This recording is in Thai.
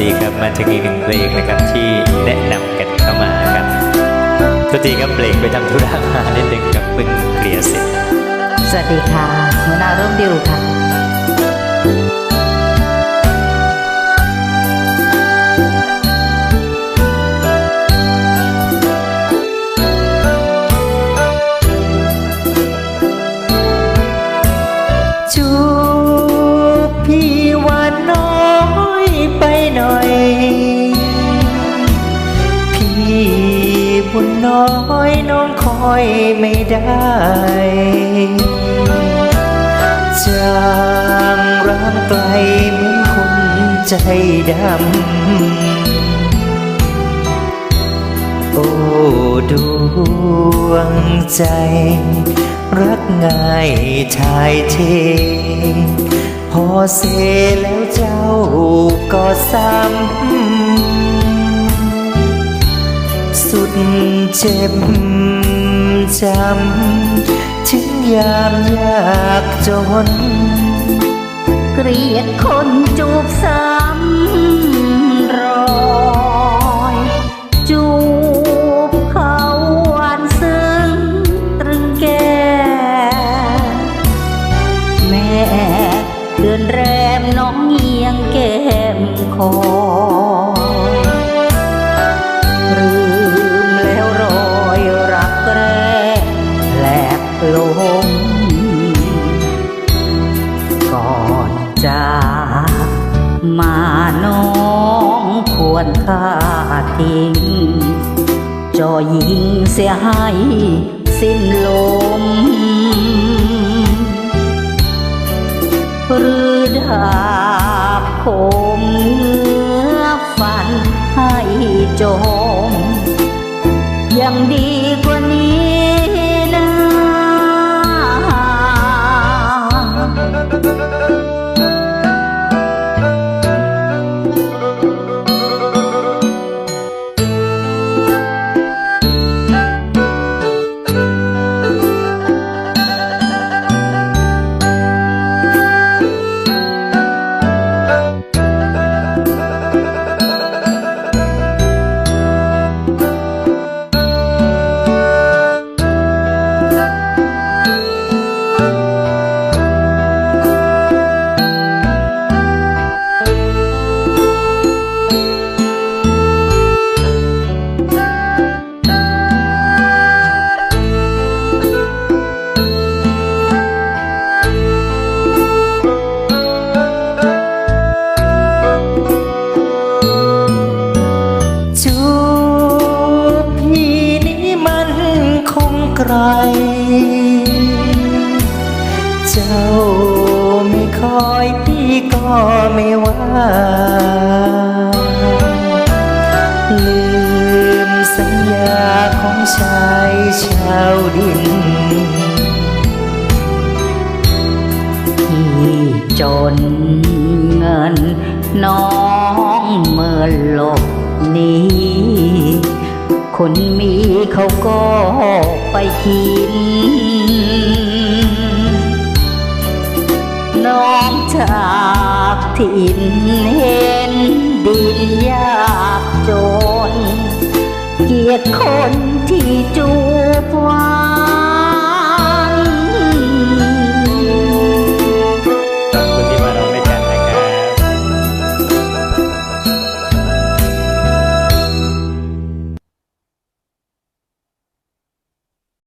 ดีครับมาถึงอีกหนึ่งเพลงนะครับที่แนะนำกันเข้ามาครับทุกทีครับเบรกไปทำธุระมานิดหนึ่งกับเพิ่งเคลียร์เสร็จสวัสดีค่ะหัวหน้าร่วมดิวค่ะ บุญน้อยน้องคอยไม่ได้จางร้างไกลเหมือนคนใจดำ โอ้ดวงใจ รักง่ายชายเท พอเสแล้วเจ้าก็ซ้ำ สุดเจ็บจำถึงยามยากจน เกลียดคนจูบซ้ำรอย จูบเขาหวานซึ้งตรึงแก้มแม่เดือนแรมน้องเงียงแก้มคอ แหลกลงก่อนจากมาน้องควรค่าทิ้งจอยิงเสียให้สิ้นลม หรือดาบคมเงื้อฟันให้จม ยังดี พี่ก็ไม่ว่า ลืมสัญญาของชายชาวดินที่จนเงินน้องเมื่อหลบหนีคนมีเขาก็ไปกิน น้องจากถิ่นเห็นดินยากจน เกียรติคนที่จูบหวา